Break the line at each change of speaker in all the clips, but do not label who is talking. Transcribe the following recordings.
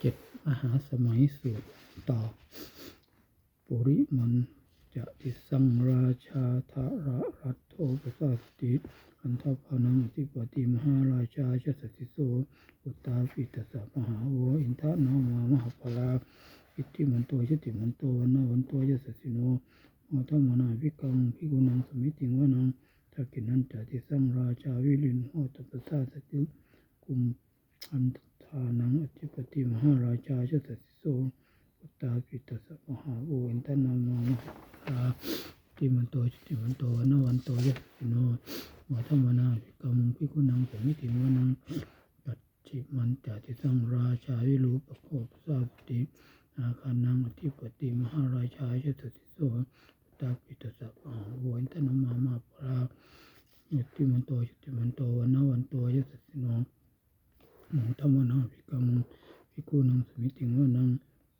เจ็ดมหาสมัยสูตรต่อ ปุริมันจะติสังราชาธาระรัตโทปสาติอันทพานังอธิปติมหาราชาชสติโสอุตตาปิตสสะมหาโวอินทะนามามหาปลาอิทธิมันโตชติมันโตวันนาวันโตยสสิโนโมทมนาภิกังภิกุนังสมิติงวนังทักินันจะติสังราชาวิลินโหตปสาสติกุม อันทานังอธิปติมหาราชาชสติโสพุทธาปิตสะมหาโออินทนามามหาราติมันโตจิติมันโตวันวันโตยัสสิโนวัฒมนาภิกรรมภิกุนังสมิติวนังปัจจิมันจติสังราชาวิรูปโคปสาสติอาคานังอธิปติมหาราชาชสติโสพุทธาปิตสะมหาโออินทนามามหาราติมันโตจิติมันโตวันวันโตยัสสิโน มังธรรมนาภิกรรม กุนังสมิติงวนัง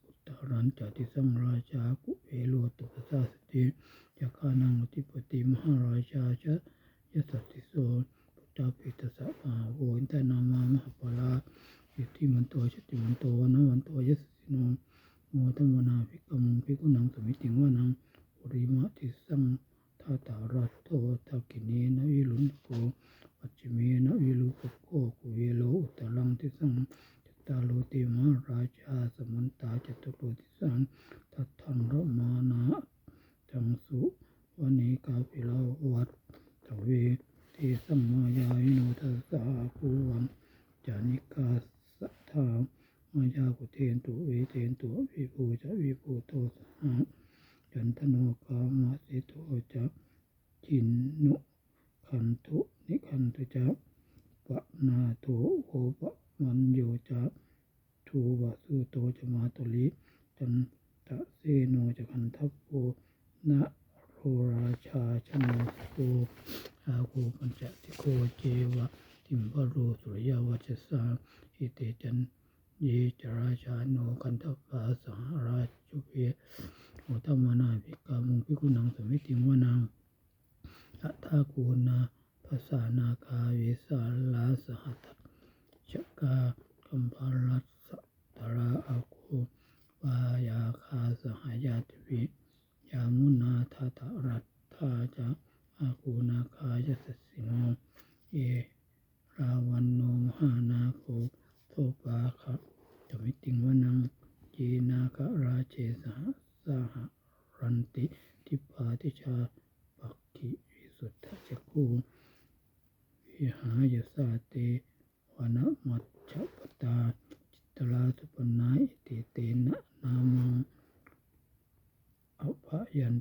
อุตตารันจติสังราชากุเอโลตุปสาสติยาคานังอธิปติมหาราชาชะยสัตติโสพุทธาปิตสะมาโวอินทนามามหาปลาอิทธิมันโตชติมันโตวันวันโตยสสิโนโมธรรมนาภิกรรมภิกขุนังสมิติงวนังปุริมาติสังทาตารัตโตทักกิเนนะวิลุนโกปัจจิเมนะวิลุปโคกุเวโลอุตลังทิสัง ตาโลติมหาราชาสมันตาจตุโลทิสังทัตถังรมานาจังสุวันเนกาปิลาวัตตเวเทสัมมายาวิโนทัสสาภูวันจานิกาสัทามายากุเทนตุเวเทนตุวิภูจะวิภูโตสหะจันทโนกามาเสโตจะจินนุขันตุนิขันตุจะปะนาโตโอปะ มันโยจะทูวะสุโตจะมาตุลิจันตะเซโนจะขันทัพโพนะโรราชาชนโกอาโกปัญจติโกเจวะติมพโรสุริยวัชสาอิเตจันเยจราชาโนคันทัพปาสหราชุเปโอตมานาภิกามุงพิกุนังสมิติงวนังอัฏฐากูนาภาษานาคาวิสาลาสหัต ชกาคัมภารัสสตราอาคูปายาคาสหายาตวิยามุนาทาตรัตถาจะอาคูนาคายสสสิโนเอราวันโนมหานาโคโทปาคะจมิติงวนังจีนาคราเชสหสหรันติทิปาติชาปักขิวิสุทธจักูวิหายสาเต วนะมัจฉปตาจิตลาสุปนาอิติเตนะนามังอภยัน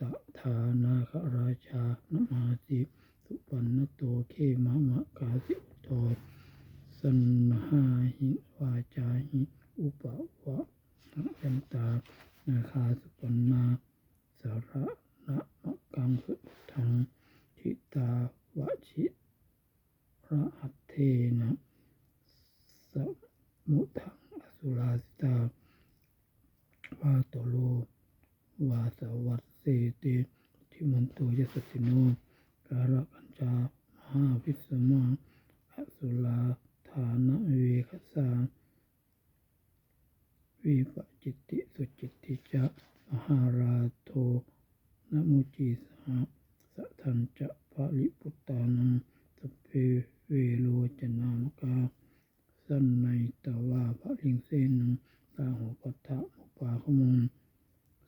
ตทานาคราชานมาสิสุปันนโตเคมะมะกาสิอุโตสันหาหิวาจาหิอุปวะยันตานาคาสุปันนาสาระนะมะกังสุทังทิตาวะชิ ระหัตเทนะสมุทังอสุราสิตาวาตโลวาสวัสเสเตทิมันโตยสสิโนการะกัญจามหาวิสมาอสุราฐานะเวคสาวิปจิตติสุจิตติจะมหาราโทนมุจีสหสัทธันจะภะลิปุตตานังสเพ เวโรจนามกาสันในตวาภะลิงเสนังตาหูปัฏฐะมุปาขมุง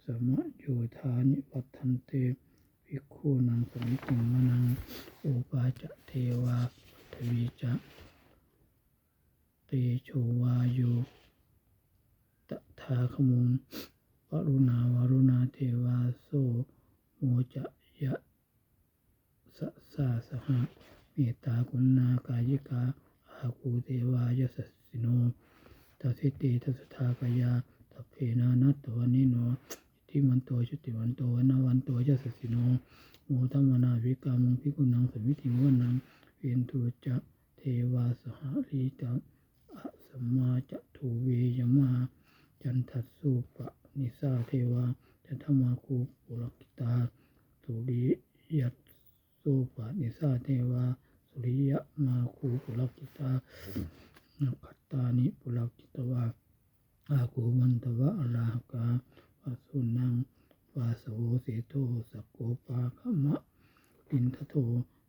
สมะโยธานิปัฏทันเตภิกขุนังสมิติมนังโอปาจะเทวาทวีจะเตโชวาโยตถาคมุงวรุณาวรุณาเทวาโสโมจะยะสะสาสหะ เมตตากุณากายิกาอาคูเทวายสสสิโนตัสิติทัสทากายาตัเพนานัตตวนิโนอิทิมันโตชุติวันโตวนวันโตยสสสิโนโมทัมมนาวิกามุงพิกุนังสมิติงวนังเวนตุจะเทวาสหลีตาอสัมมาจะทูเวยมาจันทัสสุปะนิสาเทวาจันทมาคูปุรกิตา สุริยัตสุปะนิสาเทวา สุริยะมาคูปุรกิตานักขตา นิปุรักจิตวาอากูมันตวะอราหกาวาสุนังวาสโว เสโทสกโกปาคมะตินทโท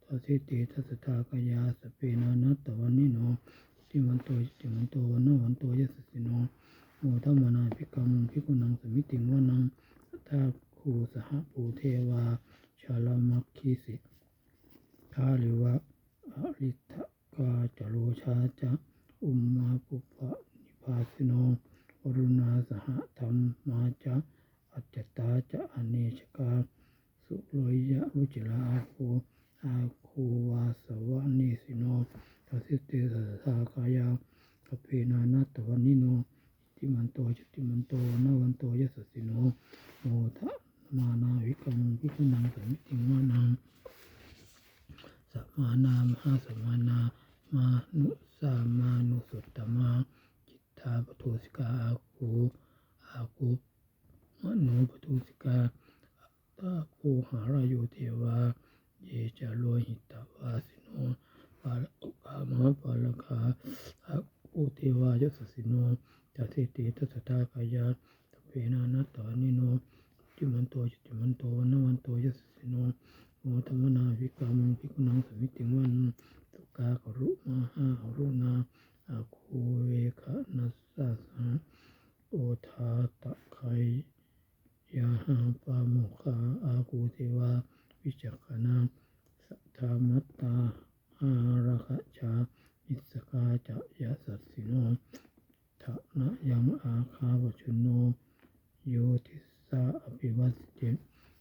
ทัสสิเตทัสสทากยาสเปนานัตตวันนิโนติมันโตติมันโตวันนวันโตยสสสิโนโมทัมมนาภิกขามุงภิกุนังสมิติงวนังทาคูสหปูเทวาชาลามัคคีสิทาลิวะอริทกาจโรชาจะอุมมาปุปะนิพาสิโนวรุณาสหธรรมมาจะ อัจจตาจะอเนชกาสุโลยะรุจิลาอาโคอาโควาสวะนิสิโนทัสิเตสัสากายาคเพนานัตวันนิโนอิติมันโตจติมันโตนวันโตยสสสิโนโมทะมานาวิกังวิคุนังสมิติงวานังสัมมานามหาสัมมานามานุสามานุสุตตมาจิตตาปทุสิกาอาคูอาคู มโนปทุสิกาตาโคหารายโยเทวา เยจาโลหิตาวาสิโนปาลกามหาปาลกาอาคูเทวายสสสิโนจัตติติทัสสะทากายาตเวนานัตตานิโนจิมันโตจิมันโตนวันโตยสสสิโน โมธรรมนาวิกามุงพิกุนังสมิติวันตุกากรุมาหาอรุณาอาคูเวคะนัสสะสังโอทาตะไคยาหาปาโมคาอาคูเทวา วิจักขณาสัทธามัตตาอาราคะชานิสกาจะยะสัสสิโนทะนะยังอาคาปชุโนโยติสาอภิวัสติ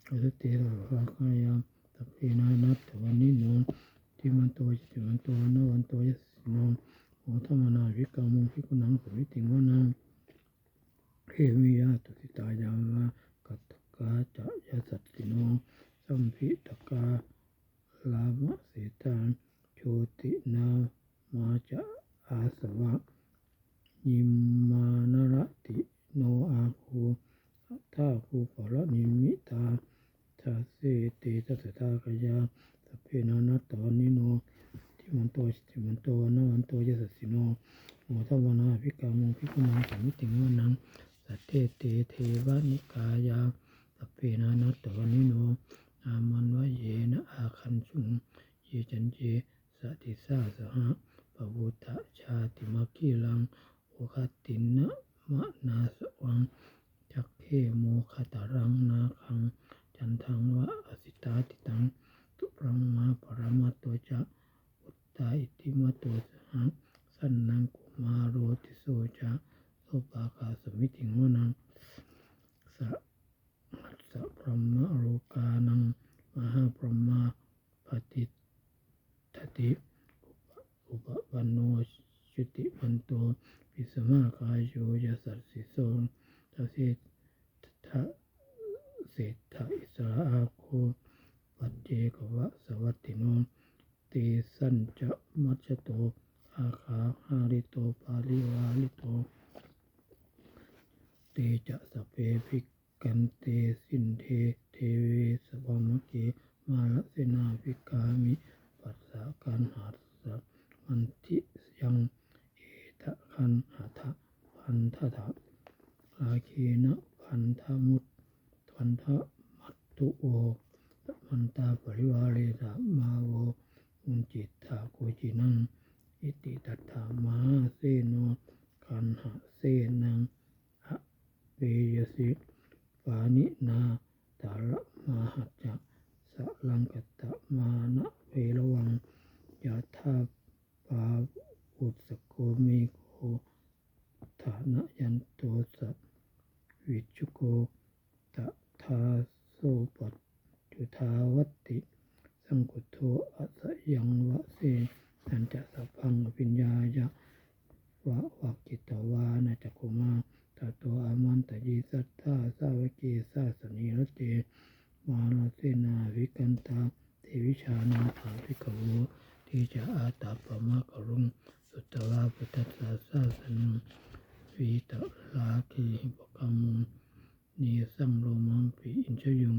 วัสติโรภะคายัตัพเพนานัตวันนิโนทิมันโตจิตมันโตนวันโตยสิโนโอธรรมนาวิกามุงพิกุนังสมิติงวนังเขวิยาตุสิตายามะกัตตกาจะยสัตติโน สัมพิตกาลามะเสตังโชตินามาจะอาสวะ ยิมมานรติโนอาคูท่าคูปรนิมิตาทาเสติทัสสะทากยาสเพนานัตตวนิโนทิมันโตชิติมันโตนวันโตยสสสิโนโมทัมวนาภิกามุภิกุนังสมิติงวนังสัตเตเตเทวานิกายาสเพนานัตตวนิโนวะเยนะอาคันชุงเยจั นเจสติสาสหะปวุตะชาติมัคคีลังโอคตินะมะนาสวังจักเขโมคตารังนาคัง จันทังวะอสิตาติตัง ตุปรังมาปรมาตัวจะอุตตาอิติมาตัวสนนังกุมาโรติโสจะโสปากาสมิติงวนังสะหัสสะพรหมโลกานังมหาพรหมาปฏิทติ อุปปันโน ชุติมันโตปิสมากายโยยสัสสิโสทัสิทะเศรษฐอิสระอาโคปัจเจกวะสวัตติโนตีสันจะมัจโต อาคาหาริโตปาลิวาลิโตเตจะสเพภิกกันเตสินเทเทเวสวามเกมาลเสนาภิกามิ ปัสสะกันหัสสะมันทิยัง ทะคันหัทะพันธะทะอาเคนะพันธมุตพันธมัตตุโอมันตาปริวาเรสะมาโวมุนจิตตาโกจินังอิติตัตถามาเสโนคันหะเสนังอะเปยสิปานินาตาระมาหัจจะสลังกัตะมานะเวรวังยะธาปาอุสสโกเมโกฐานะยันโตสะวิจุโกตะทาโสปัจจุทาวัตติ สังกุโทอัสยังวะเสนันจะสัพพังอภิญญายะ วะวักกิตวานาจักุมาตโตอามันตยิสัทธาสาวกีสาสนิรเตมาลเสนาวิกันตาเทวิชานาถาภิกโวที่จะอาตาปมะกรุงสุตตวาปุตตะสาสาสนังวีตลาคีปกรรมุงเนสังโลมังปิอินชยุง